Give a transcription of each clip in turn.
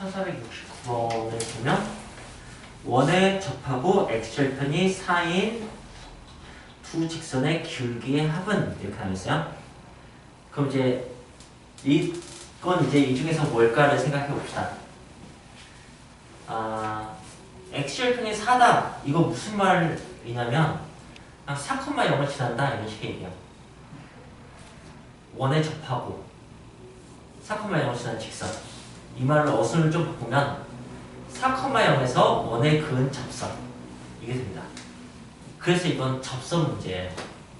1469번을 보면 원에 접하고 x절편이 4인 두 직선의 기울기의 합은 이렇게 나와있어요. 그럼 이제 이건 이제 이 중에서 뭘까를 생각해 봅시다. 아, x절편이 4다. 이거 무슨 말이냐면 그냥 4,0을 지난다 이런 식의 얘기야. 원에 접하고 4,0을 지난 직선. 이 말을 어순을 좀 바꾸면 4,0에서 원에 그은 접선 이게 됩니다. 그래서 이건 접선 문제예요.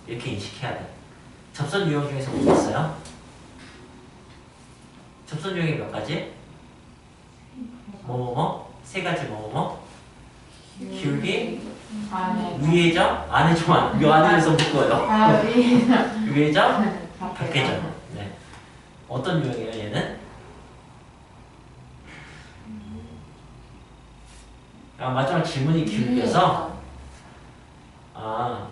이렇게 인식해야 돼. 접선 유형 중에서 뭐 있어요? 접선 유형이 몇 가지? 뭐뭐뭐? 세 가지 뭐뭐뭐? 기울기? 위의 점? 안의 점? 안- 요 안에서 묶어요. 아 위. 위의 점? 밖의 점. 네. 어떤 유형이에요, 얘는? 마지막 질문이 기울기여서 아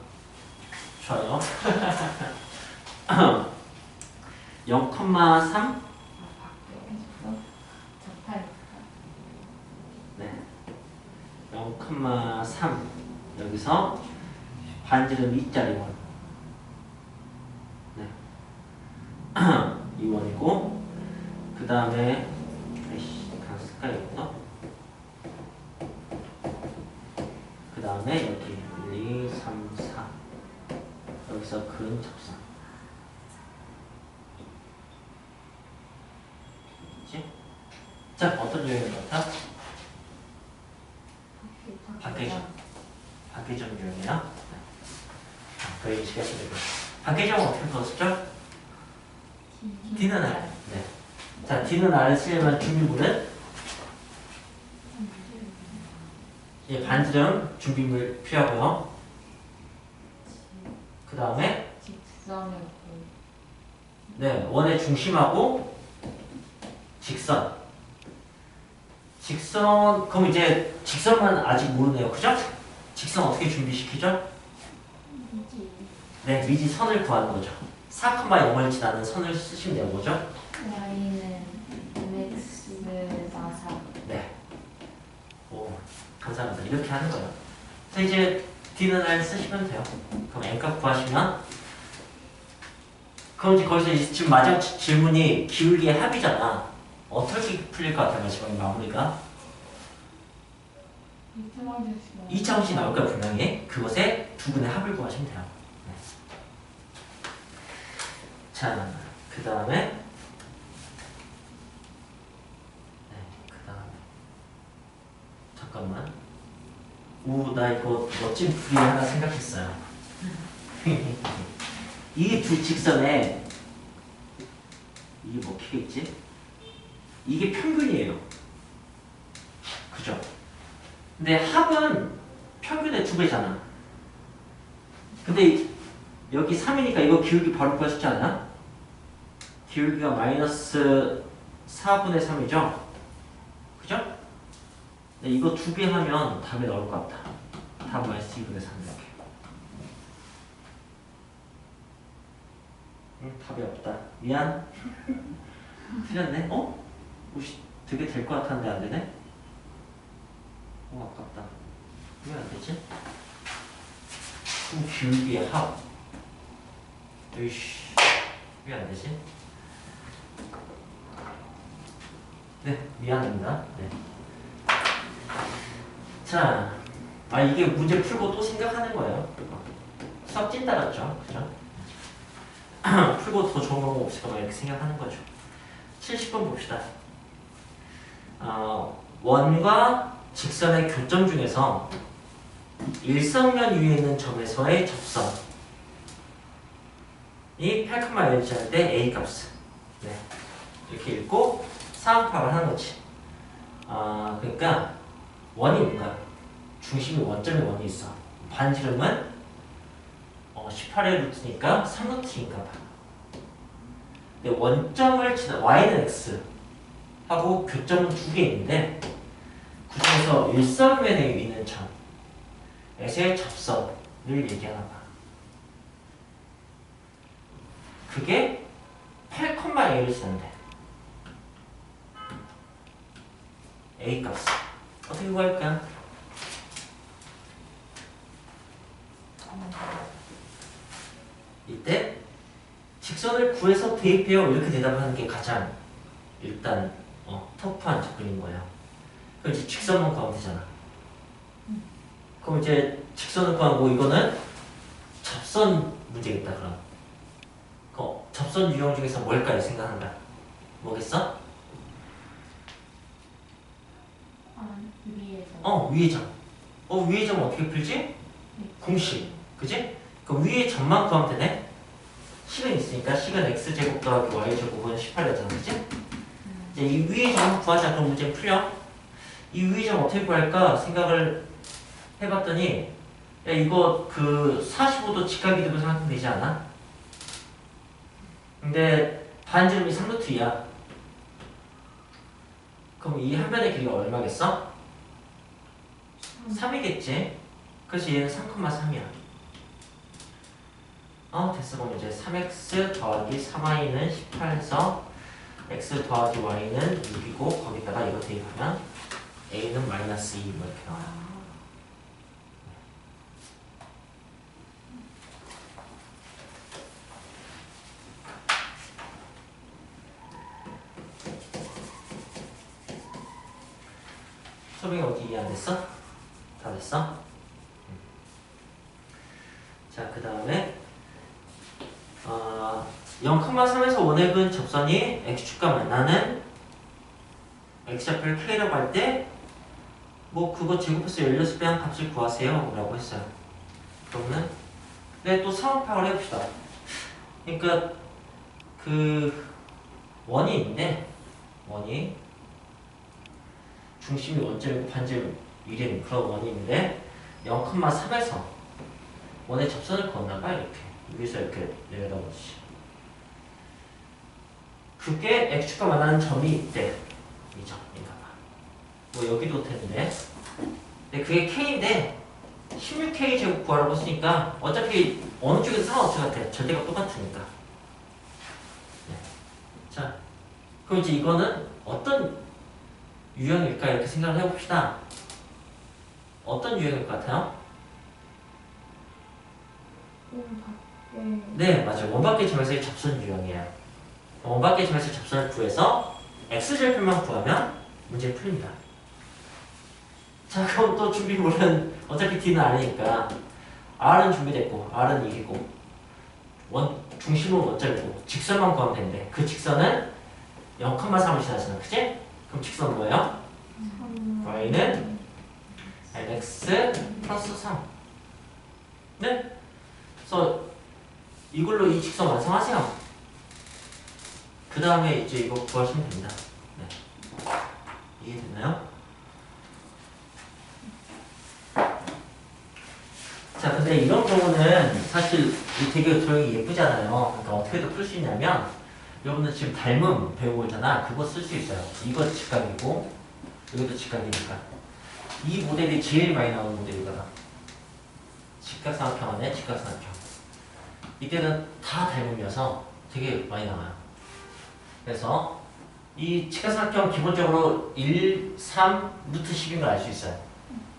좋아요. 0,3 네. 0,3 여기서 반지름 2짜리 원. 네. 2원이고 그 다음에 아이씨 그냥 습관이구나 그 다음에 여기 1, 2, 3, 4 여기서 근 접선 그치? 자 어떤 유형인 것 같아? 밖에죠 박계점 유형이야 그 인식하시면 되고 박계점은 어떻게 풀었죠? D는 R 네. 자 D는 쓰려면 준비물은 예, 반지름 준비물 필요하고요 그 다음에 네, 원의 중심하고 직선. 직선, 그럼 이제 직선만 아직 모르네요. 그죠? 직선 어떻게 준비시키죠? 네, 미지 선을 구하는 거죠. 4,0을 지나는 선을 쓰시면 되는 거죠. mx 나사 네. 오, 감사합니다. 이렇게 하는 거예요. 그래서 이제 D는 R 쓰시면 돼요. 그럼 N값 구하시면 그럼 이제 거기서 이제 지금 마지막 지- 질문이 기울기의 합이잖아. 어떻게 풀릴 것 같아요, 마지막 마무리가? 이차원씩 나올 거야, 분명히. 그것에 두 분의 합을 구하시면 돼요. 네. 자, 그 다음에 네, 그 다음에 잠깐만. 오, 나 이거 멋진 풀이 하나 생각했어요. 이 두 직선에 이게 뭐 키겠지? 이게 평균이에요. 그죠? 근데 합은 평균의 두 배잖아. 근데 이- 여기 3이니까 이거 기울기 바로 있지 않나? 기울기가 마이너스 4분의 3이죠? 그죠? 네, 이거 두배 하면 답이 나올 것 같다. 답 2분의 3 이렇게. 응, 답이 없다. 미안. 틀렸네. 어? 혹시 되게 될 것 같았는데 안 되네? 어, 아깝다. 왜 안 되지? 그럼 기울기의 합. 으이씨. 왜 안 되지? 네, 미안합니다. 네. 자, 아 이게 문제 풀고 또 생각하는 거예요. 수업 찐 따랐죠, 그죠? 풀고 더 좋은 방법 없을까 막 이렇게 생각하는 거죠. 70번 봅시다. 어, 원과 직선의 교점 중에서 일성면 위에 있는 점에서의 접선 이 8,1지 할때 A 값은 네. 이렇게 읽고 상파를 하는 거지. 아, 그러니까 원이 뭔가 중심이 원점에 원이 있어. 반지름은 어, 18의 루트니까 3루트인가 봐. 근데 원점을 지나 y는 x 하고 교점은 두 개 있는데 그 중에서 일선면에 있는 점에서의 접선을 얘기하나 봐. 그게 8,1을 쓰는데 a 값 어떻게 구할까? 이때 직선을 구해서 대입해요 이렇게 대답하는 게 가장 일단 어, 터프한 접근인 거예요. 그럼 이제 직선만 구하면 되잖아. 그럼 이제 직선을 구하고 이거는 접선 문제겠다 그럼. 어, 접선 유형 중에서 뭘까요 생각한다. 뭐겠어? 아, 위에서. 어 위의 점. 어 위의 점 어떻게 풀지? 공식. 그지? 그럼 위의 점만 구하면 되네. 식은 있으니까 식은 x 제곱 더하기 y 제곱은 18이잖아, 그지? 음. 이제 이 위의 점 구하자 그럼 문제 풀려. 이 위의 점 어떻게 구할까 생각을 해봤더니 야 이거 그 45도 직각이득을 생각하면 되지 않아? 근데 반지름이 3루트 2야. 그럼 이 한 변의 길이가 얼마겠어? 3이겠지? 그래서 얘는 3,3이야. 어 됐어 그럼 이제 3x 더하기 3y는 18에서 x 더하기 y는 6이고 거기다가 이거 대입하면 a는 마이너스 2뭐 이렇게 나와요. 소빙이 어디 이해 안 됐어? 다 됐어? 음. 자, 그 다음에 어, 0,3에서 원액은 접선이 x축과 만나는 x좌표를 k라고 할 때 뭐 그거 제곱해서 16배 한 값을 구하세요 라고 했어요 그러면 네, 또 상업파악을 해봅시다 그러니까 그 원이 있는데 원이 중심이 원점이고 반 1인 그런 있는데 0,3에서 원의 접선을 건너가 이렇게. 위에서 이렇게 내려다보듯이 그게 x축과 만나는 점이 있대. 이 점인가 봐. 뭐 여기도 되는데. 근데 그게 k인데 16k 제곱 구하라고 했으니까 어차피 어느 쪽에서 상관없을 것 같아. 절대가 똑같으니까. 네. 자 그럼 이제 이거는 어떤 유형일까 이렇게 생각을 해봅시다 어떤 유형일 것 같아요? 네, 맞아요. 원밖의 점에서의 접선 유형이에요. 원밖의 점에서 접선을 구해서 x절편만 구하면 문제 풀립니다. 자, 그럼 또 준비물은 어차피 d는 아니니까 r은 준비됐고 r은 1이고 원 중심은 원점이고 직선만 구하면 되는데 그 직선은 0,3을 지나잖아, 그치? 그럼 직선 뭐예요? y는 mx 플러스 3. 네? 그래서 이걸로 이 직선 완성하세요. 그 다음에 이제 이거 구하시면 됩니다. 네. 이해됐나요? 자, 근데 이런 경우는 사실 이 되게 도형이 예쁘잖아요. 그러니까 어떻게 더풀수 있냐면 여러분들 지금 닮음 배우고 있잖아. 그거 쓸 수 있어요. 이거 직각이고 여기도 직각이니까. 이 모델이 제일 많이 나오는 모델이거든. 직각삼각형 안에 직각삼각형. 이때는 다 닮음이어서 되게 많이 나와요. 그래서 이 직각삼각형 기본적으로 1, 3, 루트 10인 걸 알 수 있어요.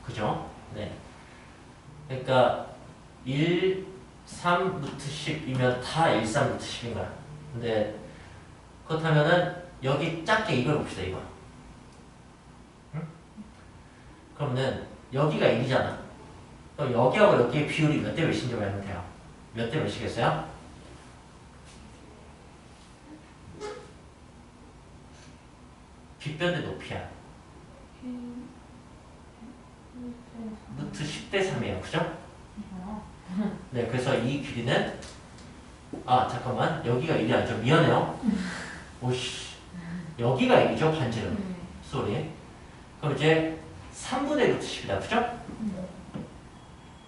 그죠? 네. 그러니까 1, 3, 루트 10이면 다 1, 3, 루트 10인 거야. 근데 그렇다면은 여기 작게 이걸 봅시다, 이거. 응? 그러면은 여기가 1이잖아. 그럼 여기하고 여기의 비율이 몇 대 몇인지 알면 돼요. 몇 대 몇이겠어요? 빗변의 높이야. 루트 10대 3이에요. 그죠? 네, 그래서 이 길이는 아 잠깐만 여기가 1이 아니죠. 미안해요. 오씨 여기가 1이죠. 반지름. 쏘리. 그럼 이제 3분의 루트 10이다. 그죠?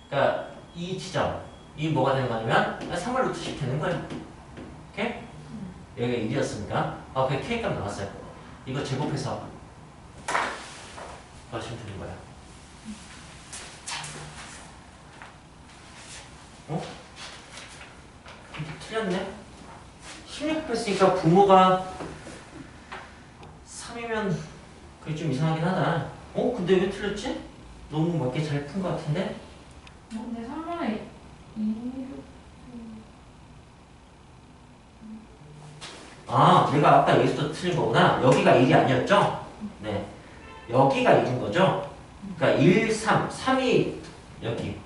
그러니까 이 지점 이 뭐가 되는 거냐면 3분 루트 10 되는 거예요. 오케이? 여기가 1이었으니까 아 그게 K값 나왔어요. 이거 제곱해서 하시면 되는 거야. 어? 틀렸네? 16 했으니까 부모가 3이면 그게 좀 이상하긴 하다. 어? 근데 왜 틀렸지? 너무 맞게 잘 푼 것 같은데? 어, 근데 3번에 2 아, 내가 아까 여기서 틀린 거구나. 여기가 1이 아니었죠? 네. 여기가 1인 거죠? 그러니까 1, 3, 3이 여기.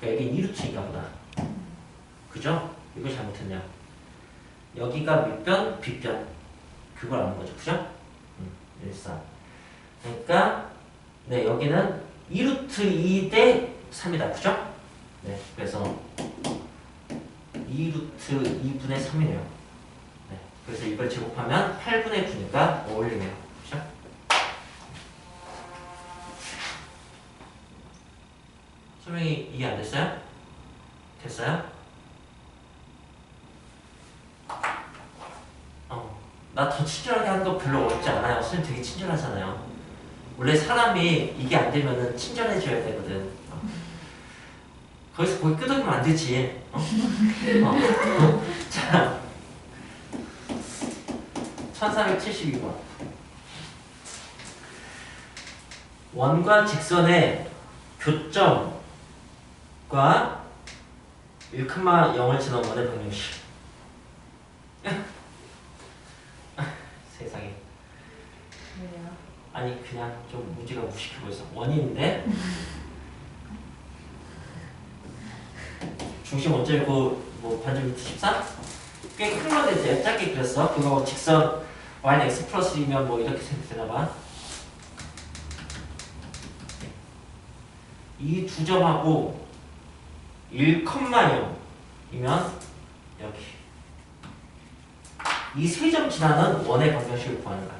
그러니까 여기 2루트인가 보다. 그죠? 이거 잘못했네요. 여기가 밑변, 빗변. 그걸 아는 거죠. 그죠? 음, 1, 3. 그러니까, 네, 여기는 2루트 2 대 3이다. 그죠? 네, 그래서 2루트 2분의 3이네요. 네, 그래서 이걸 제곱하면 8분의 9니까 어울리네요. 그죠? 설명이 이해 안 됐어요? 됐어요? 어, 나 더 친절하게 하는 거 별로 어렵지 않아요. 선생님 되게 친절하잖아요. 원래 사람이 이게 안 되면은 친절해져야 되거든. 어. 거기서 거기 끄덕이면 안 되지. 어? 어. 자, 1472번. 원과 직선의 교점과 1,0을 지난 원의 방정식. 세상에. 왜요? 아니 그냥 좀 문제가 무식해 보여서 원인인데? 중심 원점이고 뭐 반점 밑에 14? 꽤 큰 건데 이제 짧게 그렸어. 그거 직선 y는 x 플러스 2면 뭐 이렇게 생각되나봐. 이 두 점하고 1,0이면 여기. 이 세 점 지나는 원의 방정식을 구하는 거야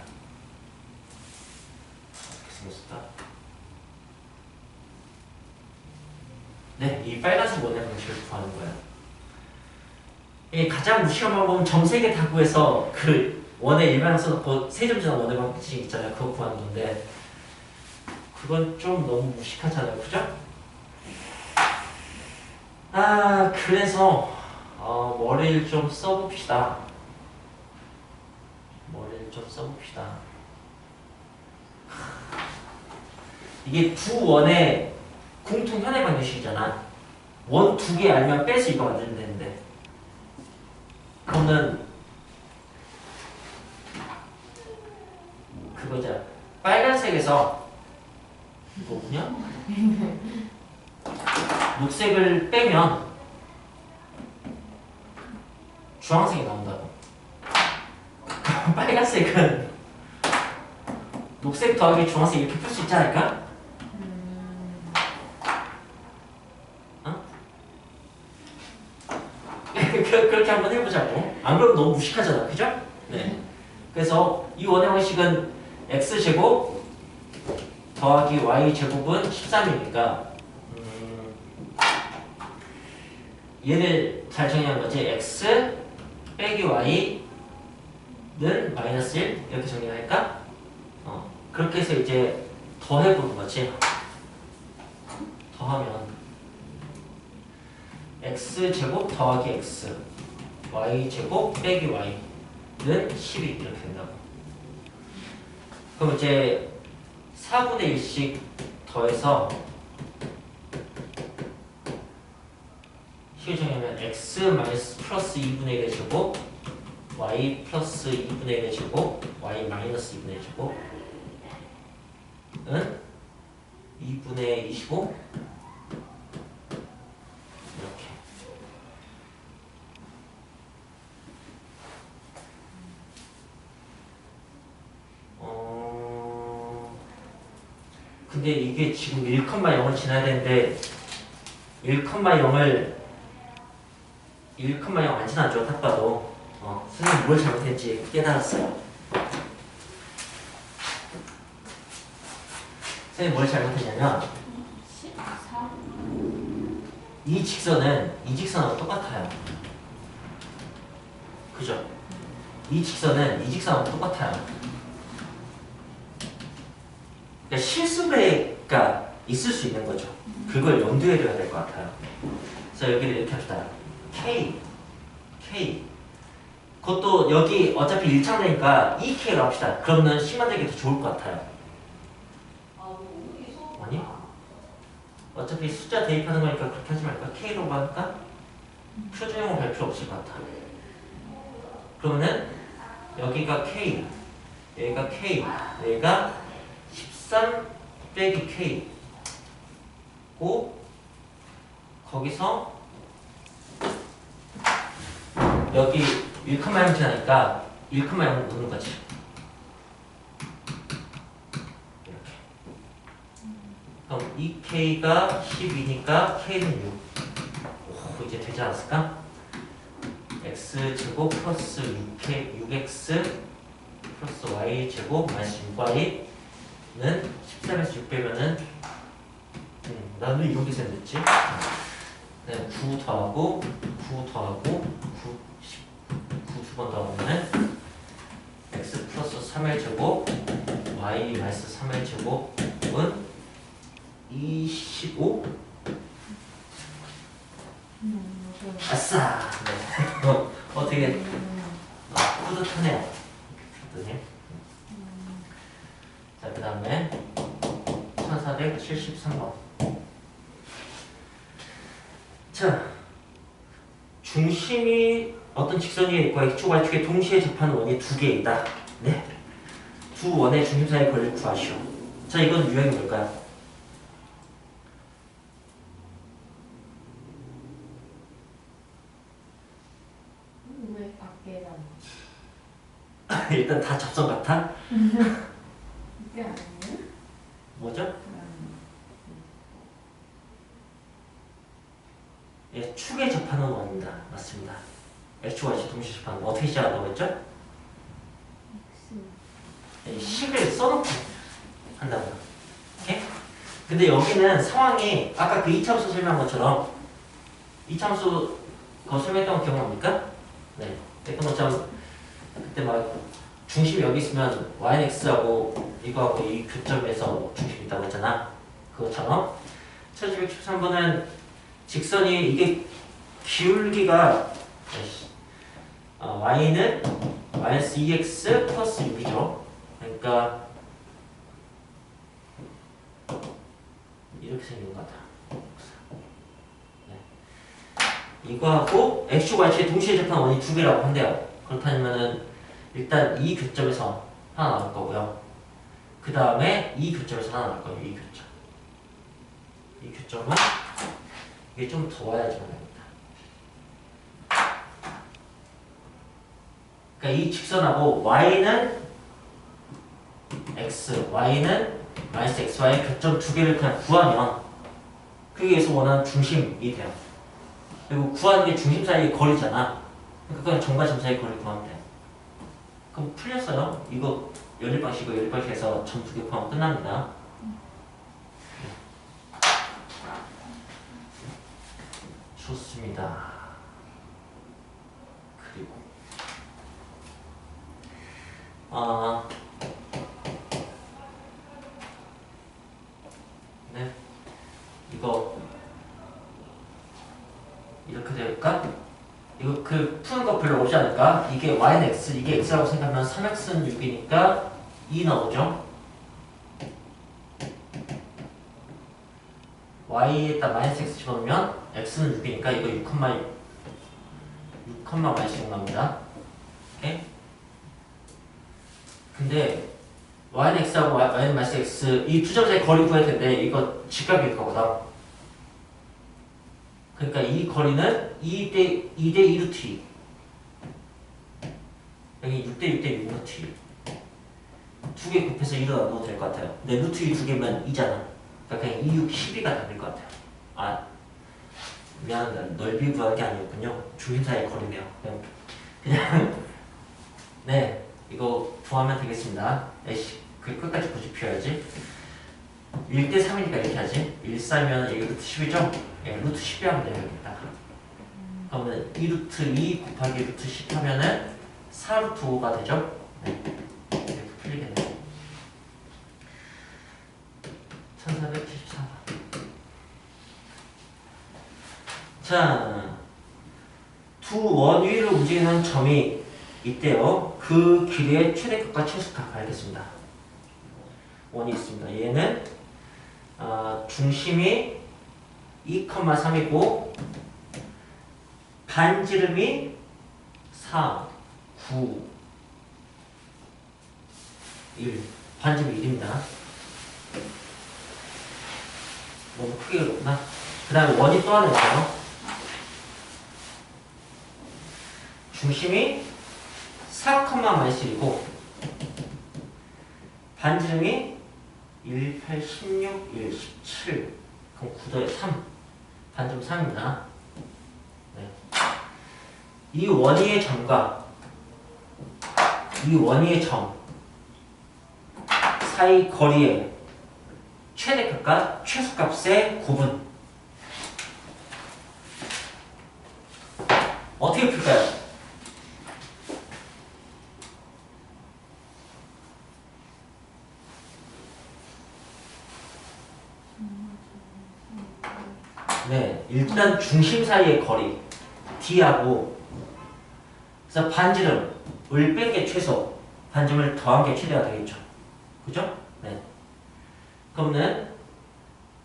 어떻게 생겼을까? 네, 이 빨간색 원의 방식을 구하는 거예요. 이 가장 무시한 방법은 점세개 다 구해서 그 원의 일반항 써놓고 세점 지난 원의 방식 있잖아요. 그거 구하는 건데 그건 좀 너무 무식하잖아요. 그죠? 아, 그래서 어, 머리를 좀 써봅시다. 머리를 좀 써봅시다. 이게 두 원의 공통 현의 방정식이잖아. 원 두개 알면 빼서 이거 만들면 되는데. 그러면 그거죠. 빨간색에서 뭐냐? 녹색을 빼면 주황색이 나온다고. 빨간색은 녹색 더하기 주황색 이렇게 풀 수 있지 않을까? 음, 그, 그렇게 한번 해보자고. 안 그러면 너무 무식하잖아. 그죠? 네. 그래서 이 원의 방식은 x제곱 더하기 y제곱은 13이니까 음, 얘를 잘 정리한 거지. x 빼기 y는 마이너스 1 이렇게 정리할까? 어, 그렇게 해서 이제 더해보는 거지. 더하면 x제곱 더하기 x y제곱 빼기 y는 12 이렇게 된다고. 그럼 이제 4분의 1씩 더해서 식을 정하면 x 마이너스 플러스 2분의 1의 제곱 y 플러스 2분의 1의 제곱 y 마이너스 2분의 1의 제곱은 2분의 25 이렇게 어 근데 이게 지금 1,0을 지나야 되는데 1,0을 1,0안 지나죠 딱 봐도 어 선생님 뭘 잘못했지 깨달았어요 선생님 뭘 잘못했냐면 14? 이 직선은 이 직선하고 똑같아요. 그죠? 이 직선은 이 직선하고 똑같아요. 그러니까 실수배가 있을 수 있는 거죠. 그걸 염두에 둬야 될 것 같아요. 그래서 여기를 이렇게 합시다. K, K. 그것도 여기 어차피 1차원이니까 2K로 합시다. 그러면 10만 되기 더 좋을 것 같아요. 아니? 어차피 숫자 대입하는 거니까 그렇게 하지 말까? K로 할까? 표준형으로 갈 필요 없을 것 같아. 그러면은 여기가 K, 여기가 K, 여기가 13 빼기 K. 고 거기서 여기 1,0 지나니까 1,0 넣는 거지. 이렇게. 그럼 2K가 12니까 K는 6. 오, 이제 되지 않았을까? X 제곱 플러스 6K, 6X 플러스 Y 제곱 마이너스 6Y 는 13에서 6 빼면은 음, 나도 이렇게 생겼지? 네, 9 더하고 9 더하고 9, 10, 9두 번 더하면 x 플러스 3의 제곱 y 마이너스 3의 제곱은 25 음, 맞아요. 아싸 네. 어, 어 되게 음, 아, 뿌듯하네요 그랬더니 음, 자, 그 다음에 1473번. 자, 중심이 어떤 직선의 있고 x축, y축에 동시에 접하는 원이 두 개이다. 네. 두 원의 중심 사이의 거리를 구하시오. 자, 이건 유형이 뭘까요? 일단 다 접선 같아? 이게 아니에요? 뭐죠? 음, 예, 축에 접하는 원입니다. 맞습니다. x축, y축 동시에 접하는 원. 어떻게 시작한다고 했죠? X 이 식을 써놓고 한다고요. 오케이? 근데 여기는 상황이 아까 그 이차함수 설명한 것처럼 이차함수 그거 설명했던 거 기억납니까? 네. 것처럼 그때 막 중심이 여기 있으면 YX하고 이거하고 이 교점에서 중심이 있다고 했잖아. 그것처럼 1213번은 직선이 이게 기울기가 어, Y는 마이너스 2x 플러스 6이죠. 그러니까 이렇게 생긴 것 같아. 네. 이거하고 x축 y축에 동시에 접한 원이 두 개라고 한대요. 그렇다면은 일단 이 교점에서 하나 나올 거고요. 그 다음에 이 교점에서 하나 나올 거예요. 이 교점. 이 교점은 이게 좀더 와야지만 됩니다. 그러니까 이 직선하고 y는 x, y는 마이너스 xy 교점 두 개를 그냥 구하면 그게 여기서 원하는 중심이 돼요. 그리고 구하는 게 중심 사이의 거리잖아. 그러니까 그냥 점과 점 사이의 거리를 구하면 돼. 그럼 풀렸어요. 이거 연립 방식이고 연립 방식에서 점 두개 구하면 끝납니다. 좋습니다. 그리고 아 네. 이거 이렇게 될까? 이거 그 푸는 않을까? 이게 y는 x, 이게 x라고 생각하면 3x는 6이니까 2 나오죠? y에다 마이너스 x 집어넣으면 x는 6이니까 이거 6, 6, 마이너스 6 나옵니다. 오케이? 근데 y는 x하고 y는 마이너스 x 이 두점 사이 거리 구해야 되는데 이거 직각일 거거든. 그러니까 이 거리는 2대 2대 2루트 2. 여기 6대 6대 6 루트 2. 두 개 곱해서 2로 나눠도 될 것 같아요. 근데 루트 2 두 개면 2잖아. 그러니까 그냥 2, 6, 12가 답일 것 같아요. 아 미안합니다. 넓이 구하는 게 아니었군요. 사이의 거리네요. 그냥 그냥 네 이거 구하면 되겠습니다. 에이씨 그 끝까지 고집해야지. 1대 3이니까 이렇게 하지. 1 싸면 이게 루트 10이죠? 예, 루트 10이 하면 여기다가. 그러면 2루트 2 곱하기 루트 10 하면은 4루트 5가 되죠? 네. 풀리겠네요. 1474번. 자, 두 원 위로 움직이는 점이 이때요. 그 길이의 최대값과 최소값 알겠습니다. 원이 있습니다. 얘는 어, 중심이 2,3이고 반지름이 4, 9, 1. 반지름 1입니다. 너무 크게 그렇구나. 그 다음에 원이 또 하나 있어요. 중심이 4,1이고 반지름이 1, 8, 16, 1, 17 그럼 9도에 3 반지름 3입니다. 네. 이 원위의 점과 이 원위의 점 사이 거리의 최대값과 최소값의 구분 어떻게 풀까요? 네, 일단 중심 사이의 거리 D하고 그래서 반지름 을 뺀 게 최소, 반지름을 더한 게 최대가 되겠죠. 그죠? 네. 그러면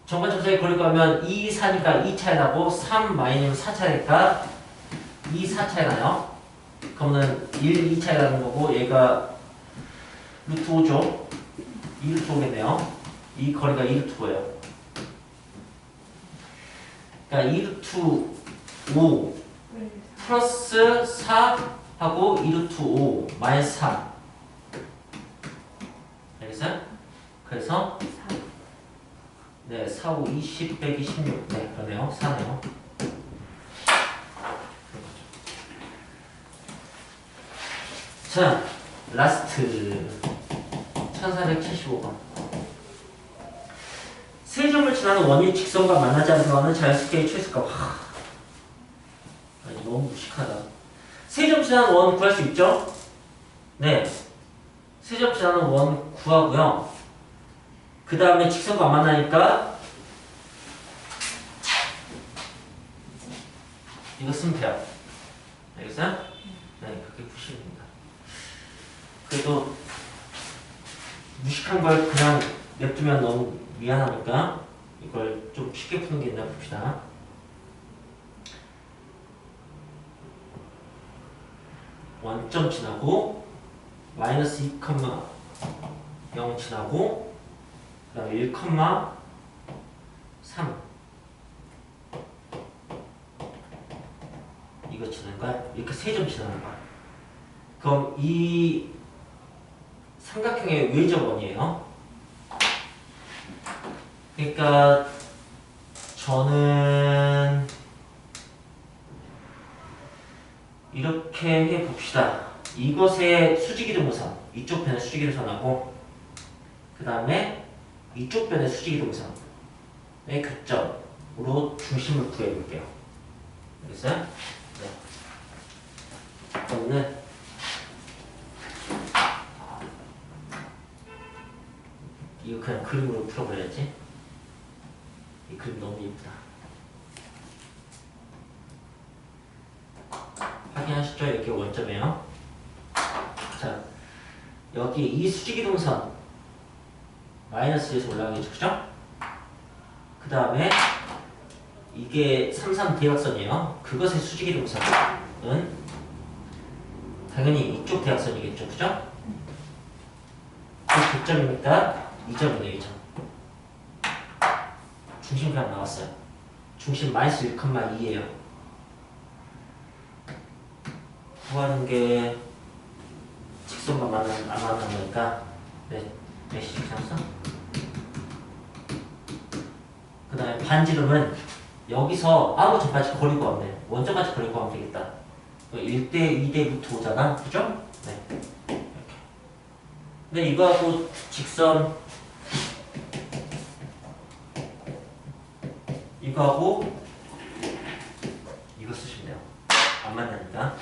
정관 점사의 거리가 하면 2, 4니까 2 차이 나고 3 마이너스 4 차이니까 2, 4 차이 나요. 그러면 1, 2 차이 나는 거고 얘가 루트 5죠. 2 루트 5겠네요. 이 거리가 2 루트 5예요. 그러니까 2 루트 5 플러스 4 하고 2 루트 5 마이너스 3 알겠어요? 그래서 네, 4, 5, 20 빼기 16 네, 그러네요. 4네요. 자, 라스트. 1475번. 세 점을 지나는 원위 직선과 만나지 않는 거는 자연스럽게 최소값 너무 무식하다 세점 지나는 원 구할 수 있죠? 네 세점 지나는 원 구하고요 그 다음에 직선과 안 만나니까 이거 쓰면 돼요 알겠어요? 네 그렇게 푸시면 됩니다 그래도 무식한 걸 그냥 냅두면 너무 미안하니까 이걸 좀 쉽게 푸는 게 있나 봅시다. 원점 지나고 마이너스 2,0 지나고 그 다음에 1,3 이거 지나는 거야? 이렇게 세 점 지나는 거야. 그럼 이 삼각형의 외접원이에요. 그러니까 저는 이렇게 해 봅시다. 이것의 수직이동선 이쪽 변의 수직이동선하고 그 다음에 이쪽 변의 수직이동선의 교점으로 중심을 구해 볼게요. 알겠어요? 네. 그러면은 이거 그냥 그림으로 풀어버려야지. 이 그림 너무 예쁘다. 확인하시죠? 이렇게 원점이에요. 자, 여기 이 수직이 동선 마이너스에서 올라가겠죠, 그죠? 그 다음에 이게 33 대각선이에요. 그것의 수직이 동선은 당연히 이쪽 대각선이겠죠, 그죠? 그 교점이니까 2점이네요, 2점. 중심 그냥 나왔어요. 중심 마이너스 1,2예요. 구하는 게 직선과 만나, 안 만나는 거니까 네, 몇시 잡았어? 그 다음에 반지름은 여기서 아무 점까지 거리고 하면 돼. 원점까지 거리고 하면 되겠다. 1대 2대 루트 5잖아. 그죠? 네. 이렇게. 근데 이거하고 직선 이거하고 이거 쓰시면 돼요. 안 만나니까.